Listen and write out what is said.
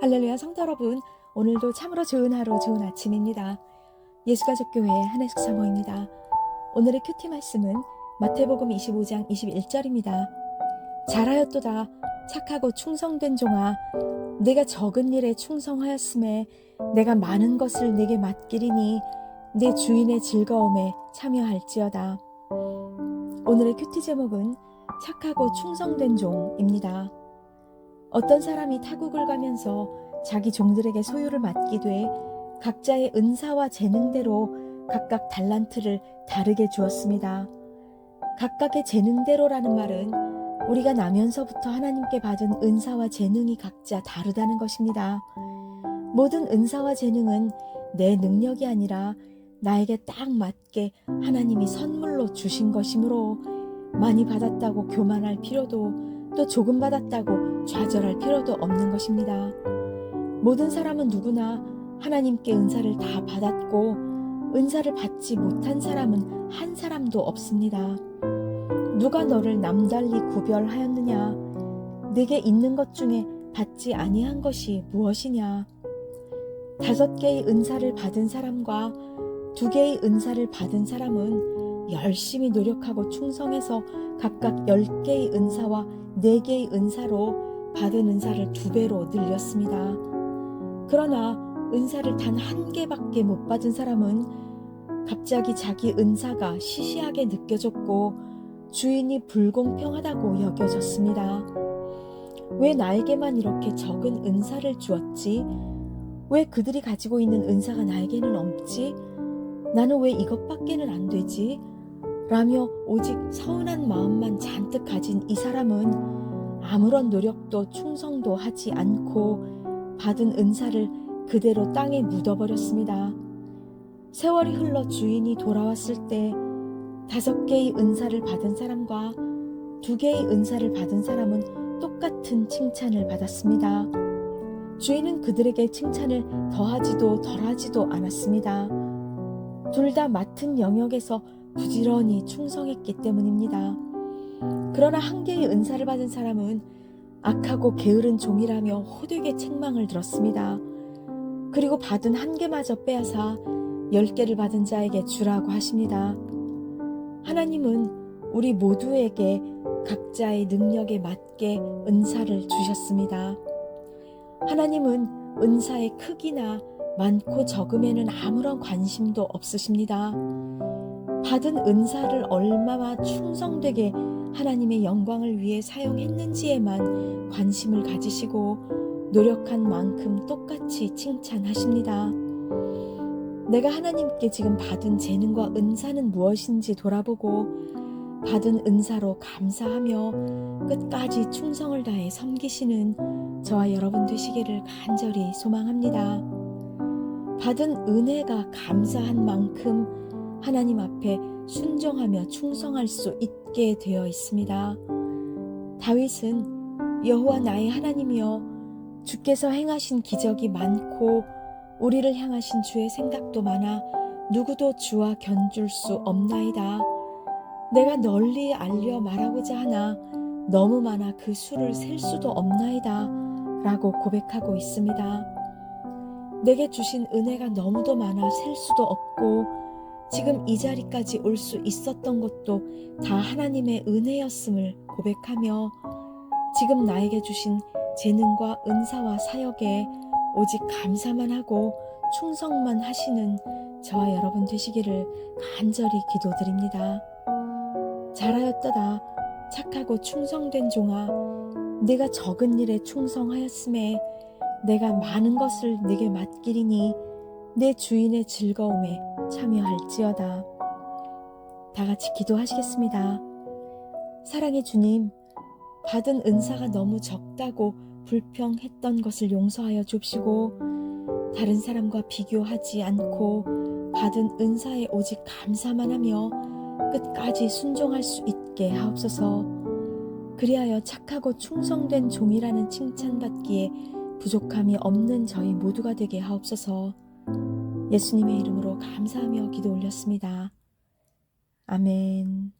할렐루야 성도 여러분 오늘도 참으로 좋은 하루 좋은 아침입니다. 예수가족교회 한혜숙 사모입니다. 오늘의 큐티 말씀은 마태복음 25장 21절입니다. 잘하였도다 착하고 충성된 종아 내가 적은 일에 충성하였음에 내가 많은 것을 내게 맡기리니 내 주인의 즐거움에 참여할지어다. 오늘의 큐티 제목은 착하고 충성된 종입니다. 어떤 사람이 타국을 가면서 자기 종들에게 소유를 맡기되 각자의 은사와 재능대로 각각 달란트를 다르게 주었습니다. 각각의 재능대로라는 말은 우리가 나면서부터 하나님께 받은 은사와 재능이 각자 다르다는 것입니다. 모든 은사와 재능은 내 능력이 아니라 나에게 딱 맞게 하나님이 선물로 주신 것이므로 많이 받았다고 교만할 필요도 또 조금 받았다고 좌절할 필요도 없는 것입니다. 모든 사람은 누구나 하나님께 은사를 다 받았고 은사를 받지 못한 사람은 한 사람도 없습니다. 누가 너를 남달리 구별하였느냐? 내게 있는 것 중에 받지 아니한 것이 무엇이냐? 다섯 개의 은사를 받은 사람과 두 개의 은사를 받은 사람은 열심히 노력하고 충성해서 각각 열 개의 은사와 네 개의 은사로 받은 은사를 두 배로 늘렸습니다. 그러나 은사를 단 한 개밖에 못 받은 사람은 갑자기 자기 은사가 시시하게 느껴졌고 주인이 불공평하다고 여겨졌습니다. 왜 나에게만 이렇게 적은 은사를 주었지? 왜 그들이 가지고 있는 은사가 나에게는 없지? 나는 왜 이것밖에는 안 되지? 라며 오직 서운한 마음만 잔뜩 가진 이 사람은 아무런 노력도 충성도 하지 않고 받은 은사를 그대로 땅에 묻어버렸습니다. 세월이 흘러 주인이 돌아왔을 때 다섯 개의 은사를 받은 사람과 두 개의 은사를 받은 사람은 똑같은 칭찬을 받았습니다. 주인은 그들에게 칭찬을 더하지도 덜하지도 않았습니다. 둘 다 맡은 영역에서 부지런히 충성했기 때문입니다. 그러나 한 개의 은사를 받은 사람은 악하고 게으른 종이라며 호되게 책망을 들었습니다. 그리고 받은 한 개마저 빼앗아 열 개를 받은 자에게 주라고 하십니다. 하나님은 우리 모두에게 각자의 능력에 맞게 은사를 주셨습니다. 하나님은 은사의 크기나 많고 적음에는 아무런 관심도 없으십니다. 받은 은사를 얼마나 충성되게 하나님의 영광을 위해 사용했는지에만 관심을 가지시고 노력한 만큼 똑같이 칭찬하십니다. 내가 하나님께 지금 받은 재능과 은사는 무엇인지 돌아보고 받은 은사로 감사하며 끝까지 충성을 다해 섬기시는 저와 여러분 되시기를 간절히 소망합니다. 받은 은혜가 감사한 만큼 하나님 앞에 순종하며 충성할 수 있게 되어 있습니다. 다윗은 여호와 나의 하나님이여 주께서 행하신 기적이 많고 우리를 향하신 주의 생각도 많아 누구도 주와 견줄 수 없나이다. 내가 널리 알려 말하고자 하나 너무 많아 그 수를 셀 수도 없나이다. 라고 고백하고 있습니다. 내게 주신 은혜가 너무도 많아 셀 수도 없고 지금 이 자리까지 올 수 있었던 것도 다 하나님의 은혜였음을 고백하며 지금 나에게 주신 재능과 은사와 사역에 오직 감사만 하고 충성만 하시는 저와 여러분 되시기를 간절히 기도드립니다. 잘하였다다 착하고 충성된 종아 내가 적은 일에 충성하였음에 내가 많은 것을 네게 맡기리니 내 주인의 즐거움에 참여할지어다. 다 같이 기도하시겠습니다. 사랑의 주님, 받은 은사가 너무 적다고 불평했던 것을 용서하여 줍시고, 다른 사람과 비교하지 않고 받은 은사에 오직 감사만 하며 끝까지 순종할 수 있게 하옵소서. 그리하여 착하고 충성된 종이라는 칭찬받기에 부족함이 없는 저희 모두가 되게 하옵소서. 예수님의 이름으로 감사하며 기도 올렸습니다. 아멘.